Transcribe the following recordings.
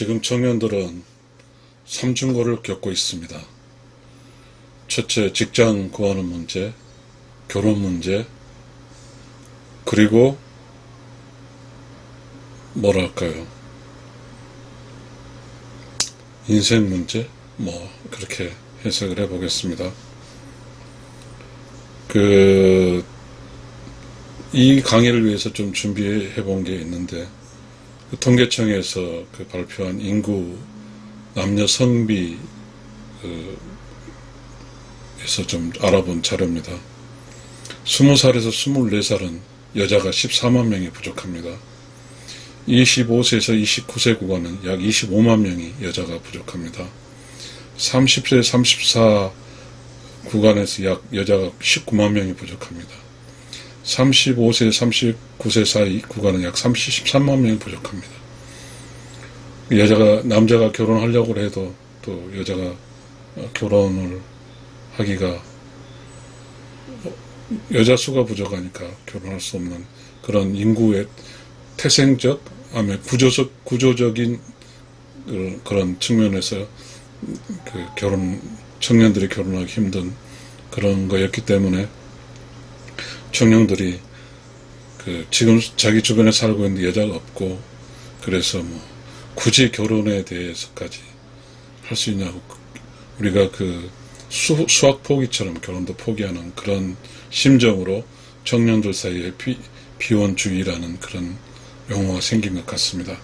지금 청년들은 삼중고를 겪고 있습니다. 첫째, 직장 구하는 문제, 결혼 문제, 그리고 뭐랄까요. 인생 문제? 뭐, 그렇게 해석을 해 보겠습니다. 그, 이 강의를 위해서 좀 준비해 본 게 있는데, 그 통계청에서 그 발표한 인구 남녀 성비 그, 에서 좀 알아본 자료입니다. 20살에서 24살은 여자가 14만 명이 부족합니다. 25세에서 29세 구간은 약 25만 명이 여자가 부족합니다. 30세, 34 구간에서 약 여자가 19만 명이 부족합니다. 35세, 39세 사이 구간은 약 30, 13만 명이 부족합니다. 여자가, 남자가 결혼하려고 해도 또 여자가 어, 결혼을 하기가 어, 여자 수가 부족하니까 결혼할 수 없는 그런 인구의 태생적, 아니 구조적, 구조적인 그- 그런 측면에서 그 결혼, 청년들이 결혼하기 힘든 그런 거였기 때문에 청년들이 그 지금 자기 주변에 살고 있는 여자가 없고 그래서 뭐 굳이 결혼에 대해서까지 할 수 있냐고 우리가 그 수, 수학 포기처럼 결혼도 포기하는 그런 심정으로 청년들 사이에 비, 비혼주의라는 그런 용어가 생긴 것 같습니다.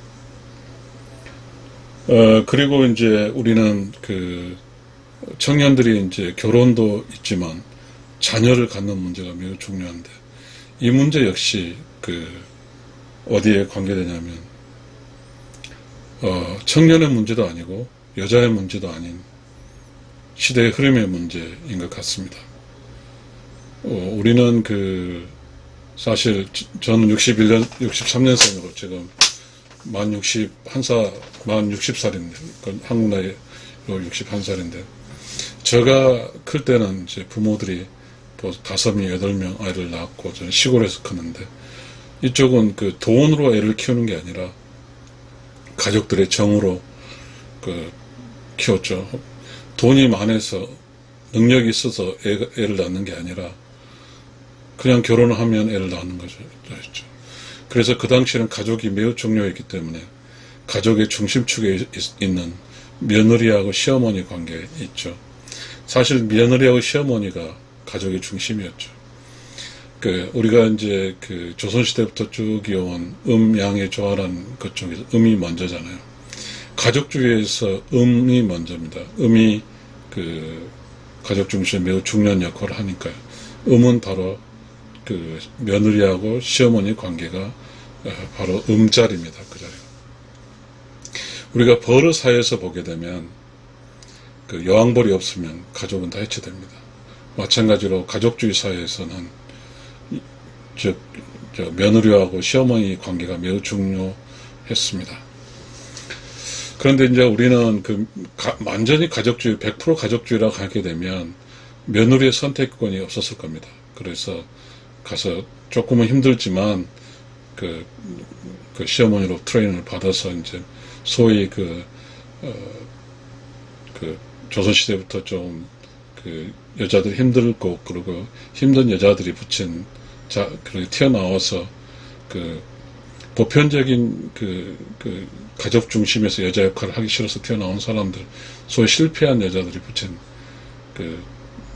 어, 그리고 이제 우리는 그 청년들이 이제 결혼도 있지만 자녀를 갖는 문제가 매우 중요한데 이 문제 역시 그 어디에 관계되냐면 어, 청년의 문제도 아니고 여자의 문제도 아닌 시대의 흐름의 문제인 것 같습니다. 어, 우리는 그 사실 저- 저는 61년 63년생으로 지금 만 61살 만 60살인데 한국 나이로 61살인데 제가 클 때는 이제 부모들이 뭐 다섯 명, 여덟 명 아이를 낳았고 저는 시골에서 컸는데 이쪽은 그 돈으로 애를 키우는 게 아니라 가족들의 정으로 그 키웠죠. 돈이 많아서 능력이 있어서 애, 애를 낳는 게 아니라 그냥 결혼을 하면 애를 낳는 거죠. 죠 그래서 그 당시에는 가족이 매우 중요했기 때문에 가족의 중심축에 있- 있는 며느리하고 시어머니 관계에 있죠. 사실 며느리하고 시어머니가 가족의 중심이었죠. 그 우리가 이제 그 조선시대부터 쭉 이어온 음 양의 조화라는 것 중에서 음이 먼저잖아요. 가족주의에서 음이 먼저입니다. 음이 그 가족 중심에 매우 중요한 역할을 하니까요. 음은 바로 그 며느리하고 시어머니 관계가 어, 바로 음자리입니다. 그 자리가. 우리가 버릇 사회에서 보게 되면 그 여왕벌이 없으면 가족은 다 해체됩니다. 마찬가지로 가족주의 사회에서는 저 며느리하고 시어머니 관계가 매우 중요했습니다. 그런데 이제 우리는 그 가- 완전히 가족주의 100% 가족주의라고 하게 되면 며느리의 선택권이 없었을 겁니다. 그래서 가서 조금은 힘들지만 그, 그 시어머니로 트레이닝을 받아서 이제 소위 그, 어, 그 조선시대부터 좀그 여자들이 힘들고 그리고 힘든 여자들이 붙인 자, 그렇게 튀어나와서 그 보편적인 그, 그 가족 중심에서 여자 역할을 하기 싫어서 튀어나온 사람들, 소위 실패한 여자들이 붙인 그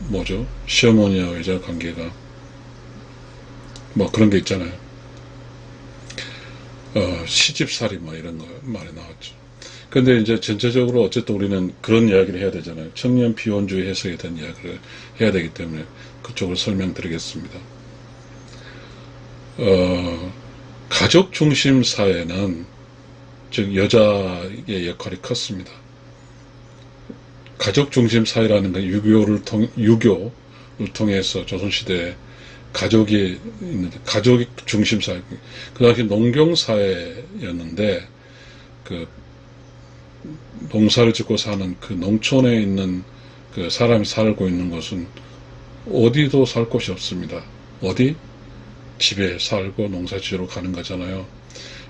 뭐죠? 시어머니와 여자 관계가 뭐 그런 게 있잖아요. 어, 시집살이 뭐 이런 거 말이 나왔죠. 근데 이제 전체적으로 어쨌든 우리는 그런 이야기를 해야 되잖아요. 청년 비혼주의 해석에 대한 이야기를 해야 되기 때문에 그쪽을 설명드리겠습니다. 어, 가족 중심 사회는 즉 여자의 역할이 컸습니다. 가족 중심 사회라는 건 유교를 통 유교를 통해서 조선 시대 가족이 있는데 가족 중심 사회 그 당시 농경 사회였는데 그 농사를 짓고 사는 그 농촌에 있는 그 사람이 살고 있는 곳은 어디도 살 곳이 없습니다. 어디? 집에 살고 농사 지으러 가는 거잖아요.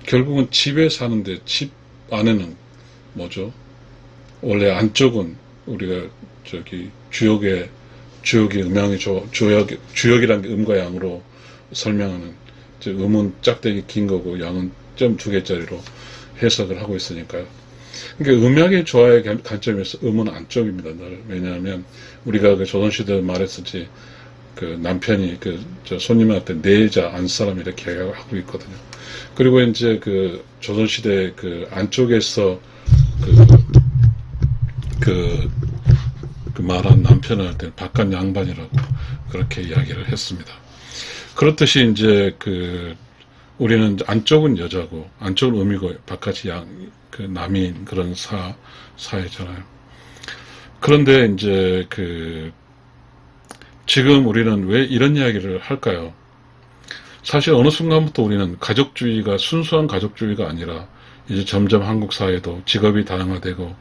결국은 집에 사는데 집 안에는 뭐죠? 원래 안쪽은 우리가 저기 주역의 주역이 음양이 조, 주역 주역이란 게 음과 양으로 설명하는 즉 음은 짝대기 긴 거고 양은 점 두 개짜리로 해석을 하고 있으니까요. 그러니까 음양의 조화의 관- 관점에서 음은 안쪽입니다. 늘. 왜냐하면 우리가 그 조선시대 말했었지 그 남편이 그 저 손님한테 내자 안사람 이렇게 하고 있거든요. 그리고 이제 그 조선시대 그 안쪽에서 그, 그, 그 말한 남편을 할 때는 바깥 양반이라고 그렇게 이야기를 했습니다. 그렇듯이 이제 그 우리는 안쪽은 여자고 안쪽은 음이고 바깥이 양, 그 남인 그런 사, 사회잖아요. 그런데 이제 그 지금 우리는 왜 이런 이야기를 할까요? 사실 어느 순간부터 우리는 가족주의가 순수한 가족주의가 아니라 이제 점점 한국 사회도 직업이 다양화되고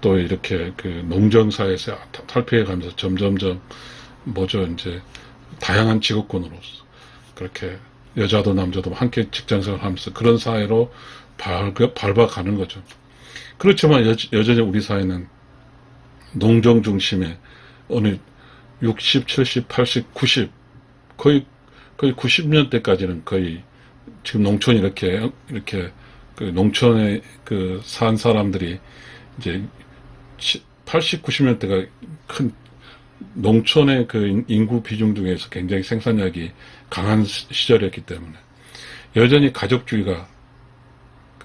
또 이렇게 그 농정 사회에서 탈피해 가면서 점점점 뭐죠 이제 다양한 직업군으로 그렇게 여자도 남자도 함께 직장생활 하면서 그런 사회로 밟, 밟아가는 거죠. 그렇지만 여, 여전히 우리 사회는 농정 중심의 어느 60, 70, 80, 90 거의 거의 90년대까지는 거의 지금 농촌 이렇게 이렇게 그 농촌에 그 산 사람들이 이제 80, 90년대가 큰 농촌의 그 인구 비중 중에서 굉장히 생산력이 강한 시- 시절이었기 때문에 여전히 가족주의가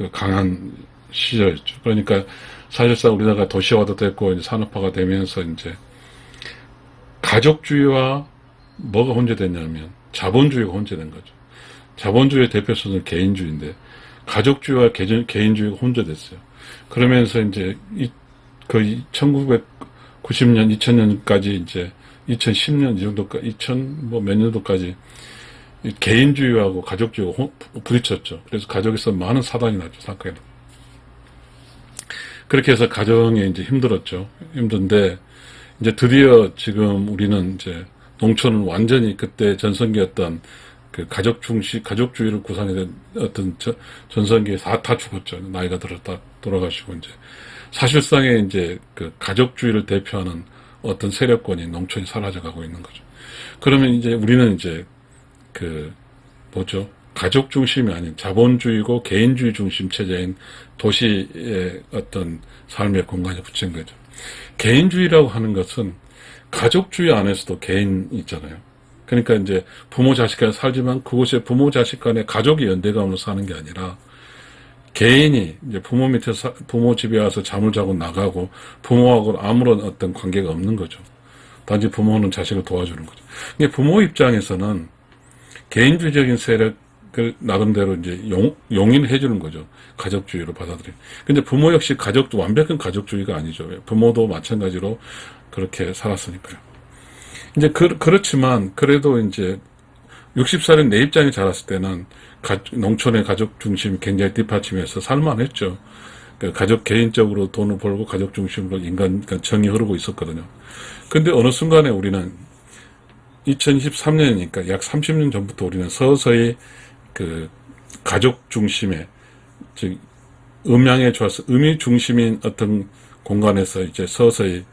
그 강한 시절이었죠. 그러니까 사실상 우리나라가 도시화도 됐고 이제 산업화가 되면서 이제 가족주의와 뭐가 혼재됐냐면 자본주의가 혼재된 거죠. 자본주의의 대표선은 개인주의인데 가족주의와 개인, 개인주의가 혼재됐어요. 그러면서 이제 이, 거의 1990년, 2000년까지 이제 2010년 이 정도까지 2000 뭐 몇 년도까지 이 개인주의하고 가족주의가 혼- 부딪혔죠. 그래서 가족에서 많은 사단이 났죠, 사건이. 그렇게 해서 가정에 이제 힘들었죠. 힘든데 이제 드디어 지금 우리는 이제 농촌은 완전히 그때 전성기였던 그 가족 중시 가족주의를 구상했던 어떤 저- 전성기에 다, 다 죽었죠. 나이가 들었다 돌아가시고 이제 사실상의 이제 그 가족주의를 대표하는 어떤 세력권이 농촌이 사라져가고 있는 거죠. 그러면 이제 우리는 이제 그 뭐죠? 가족 중심이 아닌 자본주의고 개인주의 중심 체제인 도시의 어떤 삶의 공간에 붙인 거죠. 개인주의라고 하는 것은 가족주의 안에서도 개인 있잖아요. 그러니까 이제 부모 자식 간에 살지만 그곳에 부모 자식 간의 가족이 연대감으로 사는 게 아니라 개인이 이제 부모 밑에 사, 부모 집에 와서 잠을 자고 나가고 부모하고 아무런 어떤 관계가 없는 거죠. 단지 부모는 자식을 도와주는 거죠. 근데 부모 입장에서는 개인주의적인 세력을 나름대로 이제 용, 용인해 주는 거죠. 가족주의로 받아들이고. 근데 부모 역시 가족도 완벽한 가족주의가 아니죠. 부모도 마찬가지로 그렇게 살았으니까요. 이제 그, 그렇지만 그래도 이제 60살인 내 입장에 자랐을 때는 가- 농촌의 가족 중심이 굉장히 뒷받침해서 살만했죠. 그 가족 개인적으로 돈을 벌고 가족 중심으로 인간 그러니까 정이 흐르고 있었거든요. 근데 어느 순간에 우리는 2023년이니까 약 30년 전부터 우리는 서서히 그 가족 중심의 즉 음양에 좋아서 음이 중심인 어떤 공간에서 이제 서서히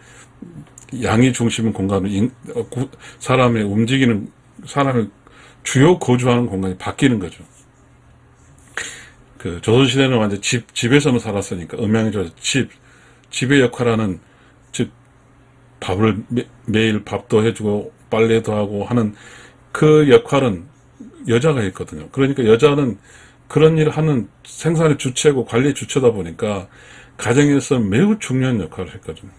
양이 중심인 공간으로 인- 어, 구- 사람의 움직이는 사람의 주요 거주하는 공간이 바뀌는 거죠. 그 조선시대는 완전 집 집에서만 살았으니까 음양이 좋아서 집 집의 역할하는 즉 밥을 매, 매일 밥도 해주고 빨래도 하고 하는 그 역할은 여자가 했거든요. 그러니까 여자는 그런 일을 하는 생산의 주체고 관리의 주체다 보니까 가정에서 매우 중요한 역할을 했거든요.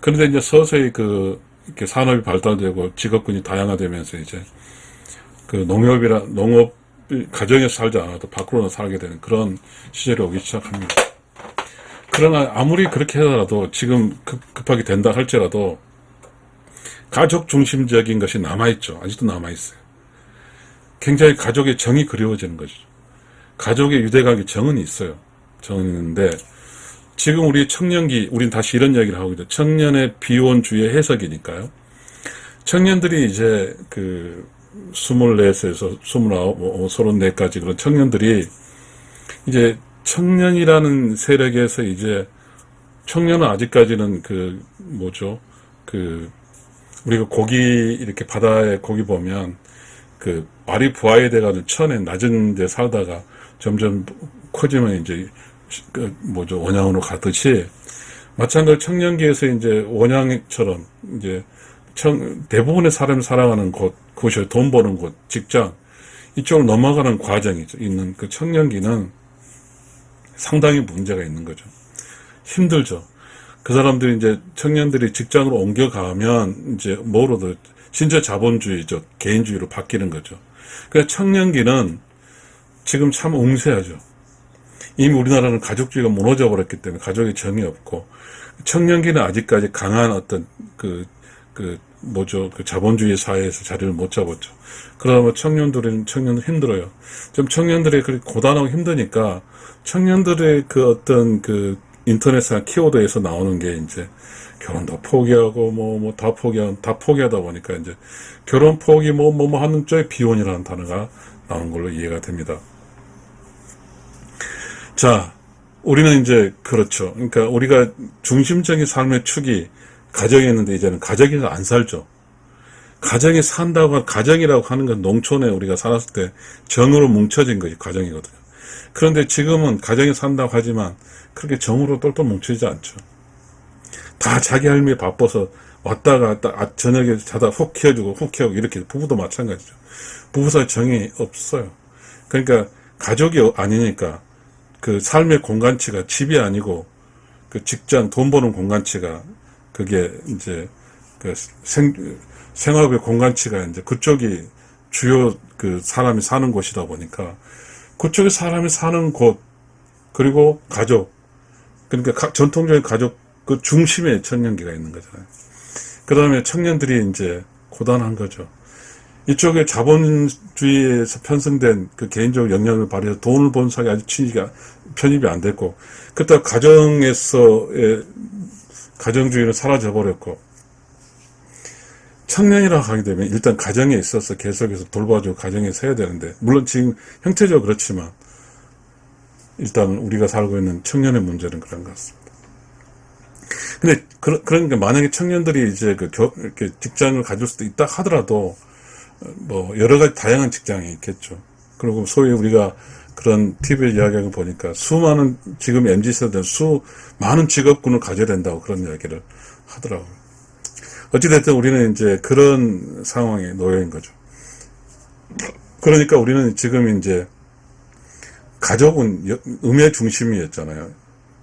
그런데 이제 서서히 그 이렇게 산업이 발달되고 직업군이 다양화되면서 이제 그 농업이라 농업 가정에서 살지 않아도 밖으로 살게 되는 그런 시절이 오기 시작합니다. 그러나 아무리 그렇게 하더라도 지금 급, 급하게 된다 할지라도 가족 중심적인 것이 남아있죠. 아직도 남아있어요. 굉장히 가족의 정이 그리워지는 거죠. 가족의 유대감의 정은 있어요. 정은 있는데 지금 우리 청년기, 우린 다시 이런 이야기를 하고 있죠. 청년의 비혼주의 해석이니까요. 청년들이 이제 그 24세에서 29, 34까지 그런 청년들이 이제 청년이라는 세력에서 이제 청년은 아직까지는 그 뭐죠 그 우리가 고기 이렇게 바다에 고기 보면 그 알이 부화에 돼가지고 천에 낮은 데 살다가 점점 커지면 이제 그 뭐죠 원양으로 가듯이 마찬가지로 청년기에서 이제 원양처럼 이제 청, 대부분의 사람이 살아가는 곳 그것이 돈 버는 곳 직장 이쪽으로 넘어가는 과정이 있는 그 청년기는 상당히 문제가 있는 거죠. 힘들죠. 그 사람들이 이제 청년들이 직장으로 옮겨가면 이제 뭐로도 진짜 자본주의적 개인주의로 바뀌는 거죠. 그러니까 청년기는 지금 참 웅세하죠. 이미 우리나라는 가족주의가 무너져 버렸기 때문에 가족의 정이 없고 청년기는 아직까지 강한 어떤 그, 그, 뭐죠, 그 자본주의 사회에서 자리를 못 잡았죠. 그러면 청년들은, 청년은 힘들어요. 좀 청년들이 그렇게 고단하고 힘드니까 청년들의 그 어떤 그 인터넷이나 키워드에서 나오는 게 이제 결혼도 포기하고 뭐, 뭐 다 포기한, 다 포기하다 보니까 이제 결혼 포기 뭐, 뭐, 뭐 하는 쪽에 비혼이라는 단어가 나오는 걸로 이해가 됩니다. 자, 우리는 이제 그렇죠. 그러니까 우리가 중심적인 삶의 축이 가정이었는데 이제는 가정에서 안 살죠. 가정에 산다고 가정이라고 하는 건 농촌에 우리가 살았을 때 정으로 뭉쳐진 것이 가정이거든요. 그런데 지금은 가정에 산다고 하지만 그렇게 정으로 똘똘 뭉치지 않죠. 다 자기 할 일에 바빠서 왔다 갔다 아, 저녁에 자다 훅 키워주고 훅 키우고 이렇게 부부도 마찬가지죠. 부부 사이 정이 없어요. 그러니까 가족이 아니니까 그 삶의 공간치가 집이 아니고 그 직장 돈 버는 공간치가 그게 이제 그 생, 생활의 공간치가 이제 그쪽이 주요 그 사람이 사는 곳이다 보니까 그쪽에 사람이 사는 곳 그리고 가족 그러니까 가, 전통적인 가족 그 중심에 청년기가 있는 거잖아요. 그 다음에 청년들이 이제 고단한 거죠. 이쪽에 자본주의에서 편성된 그 개인적 영향을 발휘해서 돈을 번 사람이 아직 취지가 편입이 안 됐고, 그때 가정에서의 가정주의는 사라져버렸고, 청년이라고 하게 되면 일단 가정에 있어서 계속해서 돌봐주고 가정에 서야 되는데, 물론 지금 형태적으로 그렇지만, 일단 우리가 살고 있는 청년의 문제는 그런 것 같습니다. 근데, 그, 그러니까 만약에 청년들이 이제 그 겨, 이렇게 직장을 가질 수도 있다 하더라도, 뭐 여러 가지 다양한 직장이 있겠죠. 그리고 소위 우리가 그런 TV에 이야기하는 거 보니까 수많은 지금 MZ 세대는 수 많은 직업군을 가져야 된다고 그런 이야기를 하더라고요. 어찌됐든 우리는 이제 그런 상황에 놓여 있는 거죠. 그러니까 우리는 지금 이제 가족은 음의 중심이었잖아요.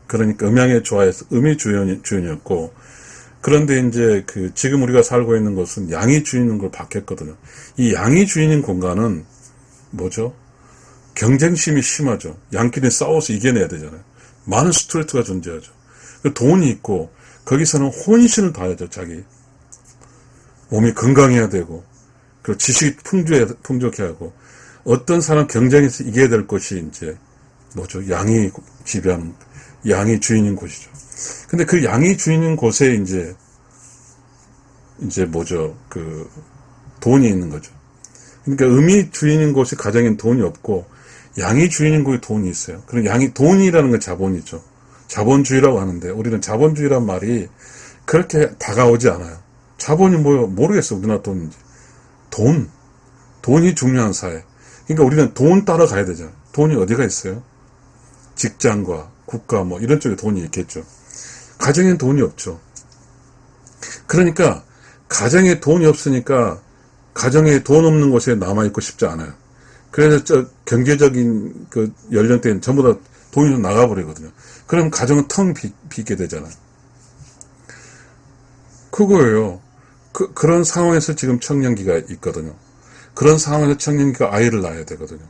그러니까 음양에 좋아해서 음이 주연, 주연이었고 그런데 이제 그 지금 우리가 살고 있는 곳은 양이 주인인 걸 바뀌었거든요. 이 양이 주인인 공간은 뭐죠? 경쟁심이 심하죠. 양끼리 싸워서 이겨내야 되잖아요. 많은 스트레스가 존재하죠. 그 돈이 있고 거기서는 혼신을 다하죠. 자기 몸이 건강해야 되고 그리고 지식이 풍조해, 풍족해야 하고 어떤 사람 경쟁에서 이겨야 될 것이 이제 뭐죠? 양이 지배하는 양이 주인인 곳이죠. 근데 그 양이 주인인 곳에 이제 이제 뭐죠? 그 돈이 있는 거죠. 그러니까 음이 주인인 곳이 가정엔 돈이 없고 양이 주인인 곳에 돈이 있어요. 그럼 양이 돈이라는 건 자본이죠. 자본주의라고 하는데 우리는 자본주의란 말이 그렇게 다가오지 않아요. 자본이 뭐요? 모르겠어. 우리나라 돈인지. 돈. 돈이 중요한 사회. 그러니까 우리는 돈 따라 가야 되잖아요. 돈이 어디가 있어요? 직장과 국가 뭐 이런 쪽에 돈이 있겠죠. 가정엔 돈이 없죠. 그러니까 가정에 돈이 없으니까 가정에 돈 없는 곳에 남아있고 싶지 않아요. 그래서 저 경제적인 그 연령대는 전부 다 돈이 좀 나가버리거든요. 그럼 가정은 텅 비, 비게 되잖아요. 그거예요. 그, 그런 상황에서 지금 청년기가 있거든요. 그런 상황에서 청년기가 아이를 낳아야 되거든요.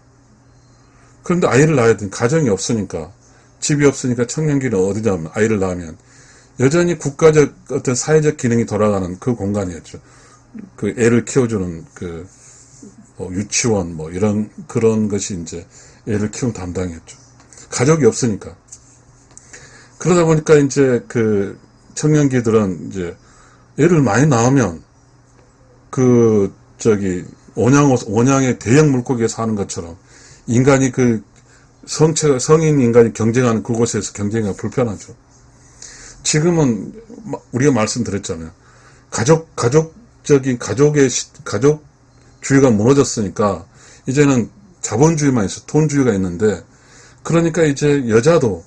그런데 아이를 낳아야 되는 가정이 없으니까 집이 없으니까 청년기는 어디다 아이를 낳으면 여전히 국가적 어떤 사회적 기능이 돌아가는 그 공간이었죠. 그 애를 키워주는 그 뭐 유치원 뭐 이런 그런 것이 이제 애를 키우는 담당이었죠. 가족이 없으니까. 그러다 보니까 이제 그 청년기들은 이제 애를 많이 낳으면 그 저기 원양 원양의 대형 물고기에 사는 것처럼 인간이 그 성체, 성인 인간이 경쟁하는 그곳에서 경쟁이 불편하죠. 지금은 마- 우리가 말씀드렸잖아요. 가족, 가족적인 가족의 시- 가족 주의가 무너졌으니까 이제는 자본주의만 있어 돈주의가 있는데 그러니까 이제 여자도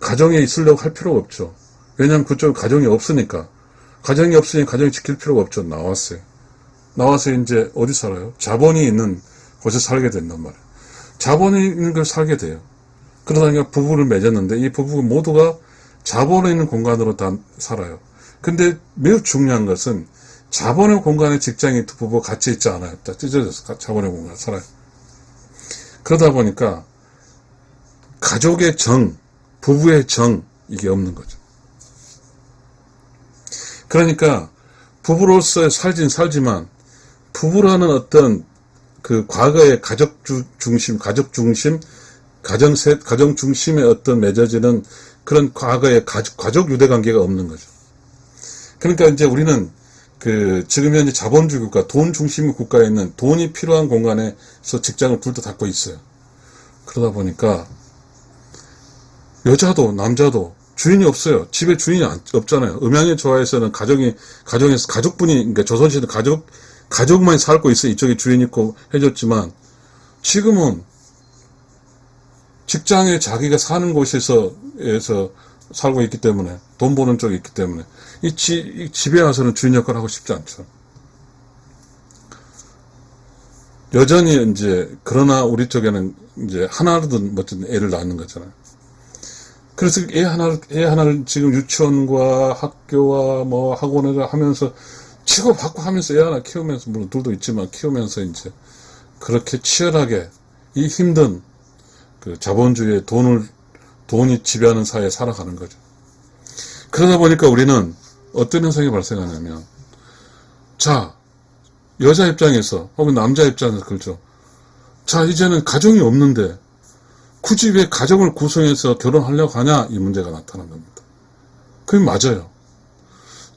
가정에 있으려고 할 필요가 없죠. 왜냐하면 그쪽 가정이 없으니까 가정이 없으니 가정이 지킬 필요가 없죠. 나왔어요. 나와서 이제 어디 살아요? 자본이 있는 곳에 살게 된단 말이에요. 자본이 있는 걸 살게 돼요. 그러다니까 부부를 맺었는데 이 부부 모두가 자본에 있는 공간으로 다 살아요. 근데 매우 중요한 것은 자본의 공간에 직장이 두 부부 같이 있지 않아요. 다 찢어져서 가- 자본의 공간에 살아요. 그러다 보니까 가족의 정, 부부의 정, 이게 없는 거죠. 그러니까 부부로서 살진 살지만 부부라는 어떤 그 과거의 가족 주- 중심, 가족 중심, 가정 세, 가정 중심의 어떤 맺어지는 그런 과거의 가족, 가족 유대 관계가 없는 거죠. 그러니까 이제 우리는 그 지금 현재 자본주의 국가, 돈 중심 국가에 있는 돈이 필요한 공간에서 직장을 둘다 닫고 있어요. 그러다 보니까 여자도 남자도 주인이 없어요. 집에 주인이 안- 없잖아요. 음양의 조화에서는 가정이 가정에서 가족분이 그러니까 조선시대 가족 가족만 살고 있어 이쪽에 주인 있고 해줬지만 지금은 직장에 자기가 사는 곳에서 에서 살고 있기 때문에 돈 버는 쪽에 있기 때문에 이, 지, 이 집에 와서는 주인 역할을 하고 싶지 않죠. 여전히 이제 그러나 우리 쪽에는 이제 하나로든 멋진 애를 낳는 거잖아요. 그래서 애 하나를 애 하나를 지금 유치원과 학교와 뭐 학원을 하면서 치고 받고 하면서 애 하나 키우면서 물론 둘도 있지만 키우면서 이제 그렇게 치열하게 이 힘든 그 자본주의의 돈을 돈이 지배하는 사회에 살아가는 거죠. 그러다 보니까 우리는 어떤 현상이 발생하냐면 자 여자 입장에서 혹은 남자 입장에서 그렇죠. 자 이제는 가정이 없는데 굳이 왜 가정을 구성해서 결혼하려고 하냐 이 문제가 나타난 겁니다. 그게 맞아요.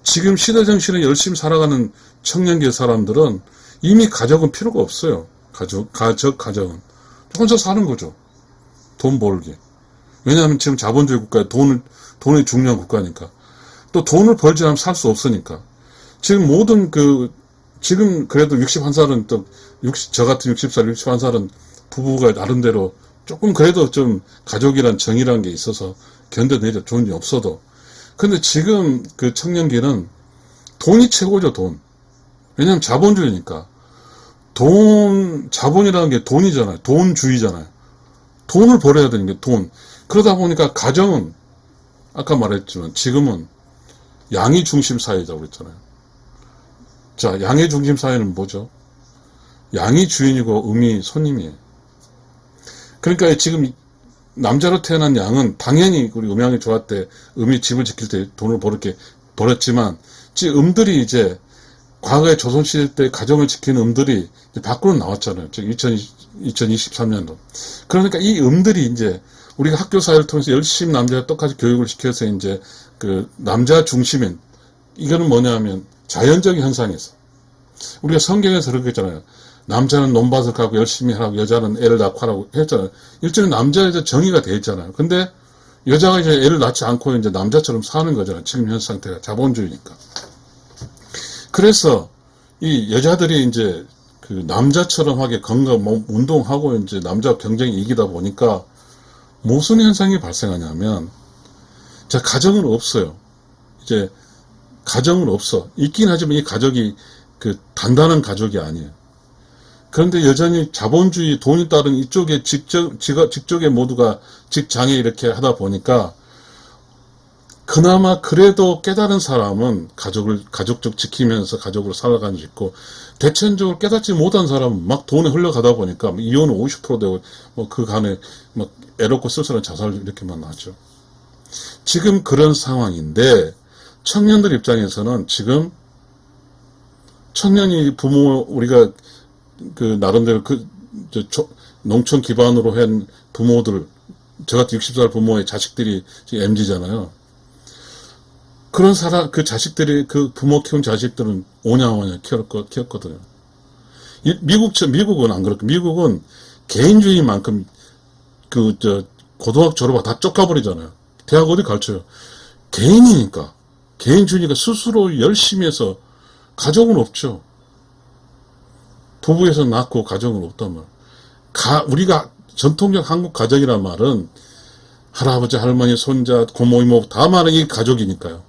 지금 시대 정신에 열심히 살아가는 청년기 사람들은 이미 가족은 필요가 없어요. 가족, 가족, 가정은. 혼자 사는 거죠. 돈 벌기. 왜냐하면 지금 자본주의 국가에 돈을, 돈이 중요한 국가니까. 또 돈을 벌지 않으면 살 수 없으니까. 지금 모든 그, 지금 그래도 61살은 또, 60, 저 같은 60살, 61살은 부부가 나름대로 조금 그래도 좀 가족이란 정이란 게 있어서 견뎌내죠. 좋은 일 없어도. 근데 지금 그 청년기는 돈이 최고죠, 돈. 왜냐면 자본주의니까. 돈, 자본이라는 게 돈이잖아요. 돈주의잖아요. 돈을 벌어야 되는 게 돈. 그러다 보니까 가정은, 아까 말했지만 지금은 양이 중심 사회자고 그랬잖아요. 자, 양의 중심 사회는 뭐죠? 양이 주인이고 음이 손님이에요. 그러니까 지금 남자로 태어난 양은 당연히 우리 음양이 좋았대 음이 집을 지킬 때 돈을 벌게 벌었지만 지금 음들이 이제 과거에 조선시대 때 가정을 지키는 음들이 밖으로 나왔잖아요. 즉 2023년도. 그러니까 이 음들이 이제 우리가 학교 사회를 통해서 열심히 남자와 똑같이 교육을 시켜서 이제 그 남자 중심인 이거는 뭐냐면 자연적인 현상에서 우리가 성경에서 그렇게 했잖아요. 남자는 논밭을 가고 열심히 하라고 여자는 애를 낳고 하라고 했잖아요. 일종의 남자 여자 정의가 돼 있잖아요. 근데 여자가 이제 애를 낳지 않고 이제 남자처럼 사는 거잖아요. 지금 현 상태가 자본주의니까. 그래서 이 여자들이 이제 그 남자처럼 하게 건강 몸 운동하고 이제 남자 경쟁이 이기다 보니까 무슨 현상이 발생하냐면 자 가정은 없어요. 이제 가정은 없어. 있긴 하지만 이 가족이 그 단단한 가족이 아니에요. 그런데 여전히 자본주의 돈이 따른 이쪽에 직접, 직쪽에 모두가 직장에 이렇게 하다 보니까 그나마 그래도 깨달은 사람은 가족을, 가족적 지키면서 가족으로 살아가는 수 있고, 대체적으로 깨닫지 못한 사람은 막 돈에 흘러가다 보니까 이혼은 50% 되고, 뭐 그 간에 막 애롭고 쓸쓸한 자살 이렇게만 나죠. 지금 그런 상황인데, 청년들 입장에서는 지금 청년이 부모, 우리가 그 나름대로 그 저, 초- 농촌 기반으로 한 부모들 저 같은 60살 부모의 자식들이 MZ잖아요. 그런 사람 그 자식들이 그 부모 키운 자식들은 오냐오냐 키웠거 키웠거든요. 이- 미국 미국은 안 그렇고 미국은 개인주의만큼 그, 저, 고등학교 졸업하고 다 쫓가버리잖아요. 대학 어디 가르쳐요? 개인이니까. 개인주의니까 스스로 열심히 해서 가정은 없죠. 부부에서 낳고 가정은 없단 말. 가, 우리가 전통적 한국 가정이란 말은 할아버지, 할머니, 손자, 고모, 이모 다 많은 이 가족이니까요.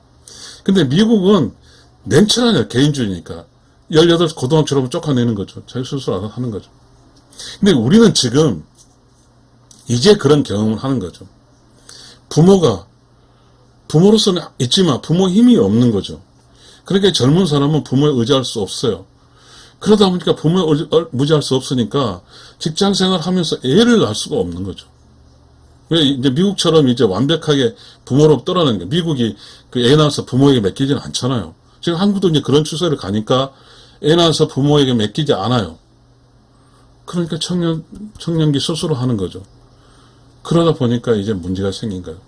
근데 미국은 냉철하냐, 개인주의니까. 18 고등학교 졸업을 쫓아내는 거죠. 자기 스스로 하는 거죠. 근데 우리는 지금 이제 그런 경험을 하는 거죠. 부모가 부모로서는 있지만 부모 힘이 없는 거죠. 그러니까 젊은 사람은 부모에 의지할 수 없어요. 그러다 보니까 의지- 어, 무지할 수 없으니까 직장 생활 하면서 애를 낳을 수가 없는 거죠. 왜 이제 미국처럼 이제 완벽하게 부모로 떨어는 게 미국이 그 애 낳아서 부모에게 맡기지는 않잖아요. 지금 한국도 이제 그런 추세를 가니까 애 낳아서 부모에게 맡기지 않아요. 그러니까 청년 청년기 스스로 하는 거죠. 그러다 보니까 이제 문제가 생긴 거예요.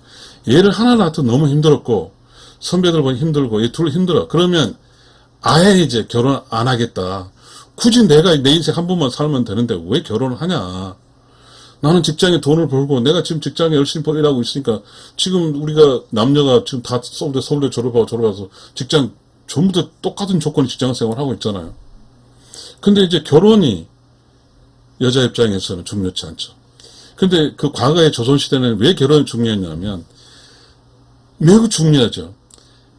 얘를 하나 낳아도 너무 힘들었고 선배들 보니 힘들고 얘 둘 힘들어. 그러면 아예 이제 결혼 안 하겠다. 굳이 내가 내 인생 한 번만 살면 되는데 왜 결혼을 하냐. 나는 직장에 돈을 벌고 내가 지금 직장에 열심히 일하고 있으니까 지금 우리가 남녀가 지금 다 서울대 서울대 졸업하고 졸업해서 직장 전부 다 똑같은 조건의 직장 생활을 하고 있잖아요. 근데 이제 결혼이 여자 입장에서는 중요치 않죠. 근데 그 과거의 조선시대는 왜 결혼이 중요했냐면 매우 중요하죠.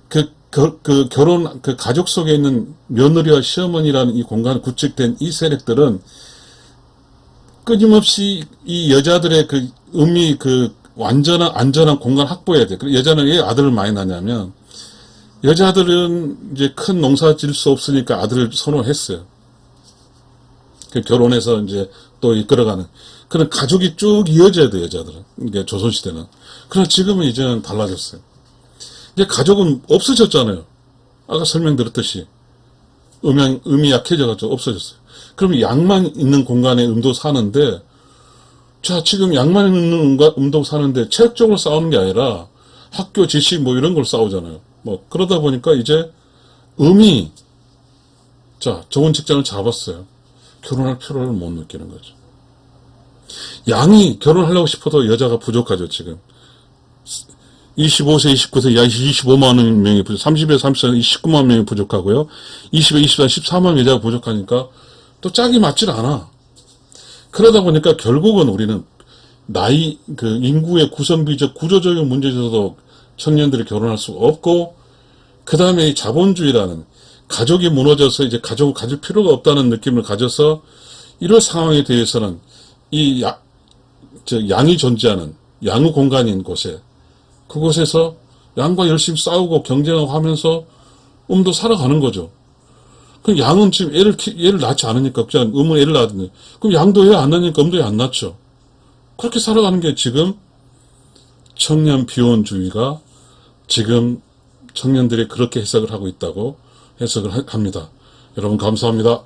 그, 그, 그 결혼, 그 가족 속에 있는 며느리와 시어머니라는 이 공간 구축된 이 세력들은 끊임없이 이 여자들의 그 의미 그 완전한 안전한 공간 확보해야 돼. 여자는 왜 아들을 많이 낳냐면 여자들은 이제 큰 농사 질 수 없으니까 아들을 선호했어요. 그 결혼해서 이제 또 이끌어가는 그런 가족이 쭉 이어져야 돼 여자들은 이게 조선시대는. 그러나 지금은 이제는 달라졌어요. 이제 가족은 없어졌잖아요. 아까 설명드렸듯이 음양 음이 약해져가지고 없어졌어요. 그럼 양만 있는 공간에 음도 사는데 자 지금 양만 있는 음도 사는데 체력적으로 싸우는 게 아니라 학교 지식 뭐 이런 걸 싸우잖아요. 뭐 그러다 보니까 이제 음이 자 좋은 직장을 잡았어요. 결혼할 필요를 못 느끼는 거죠. 양이 결혼하려고 싶어도 여자가 부족하죠 지금. 25세, 29세, 약 25만 명이 부족, 30에 34는 19만 명이 부족하고요. 20에 24, 14만 여자가 부족하니까 또 짝이 맞질 않아. 그러다 보니까 결국은 우리는 나이, 그 인구의 구성비적 구조적인 문제에서도 청년들이 결혼할 수가 없고, 그 다음에 이 자본주의라는 가족이 무너져서 이제 가족을 가질 필요가 없다는 느낌을 가져서 이런 상황에 대해서는 이 야, 저 양이 존재하는 양의 공간인 곳에 그곳에서 양과 열심히 싸우고 경쟁하고 하면서 음도 살아가는 거죠. 그럼 양은 지금 애를, 키- 애를 낳지 않으니까, 그냥 음은 애를 낳았는데, 그럼 양도 애 안 낳으니까 음도 애 안 낳죠. 그렇게 살아가는 게 지금 청년 비혼주의가 지금 청년들이 그렇게 해석을 하고 있다고 해석을 하- 합니다. 여러분 감사합니다.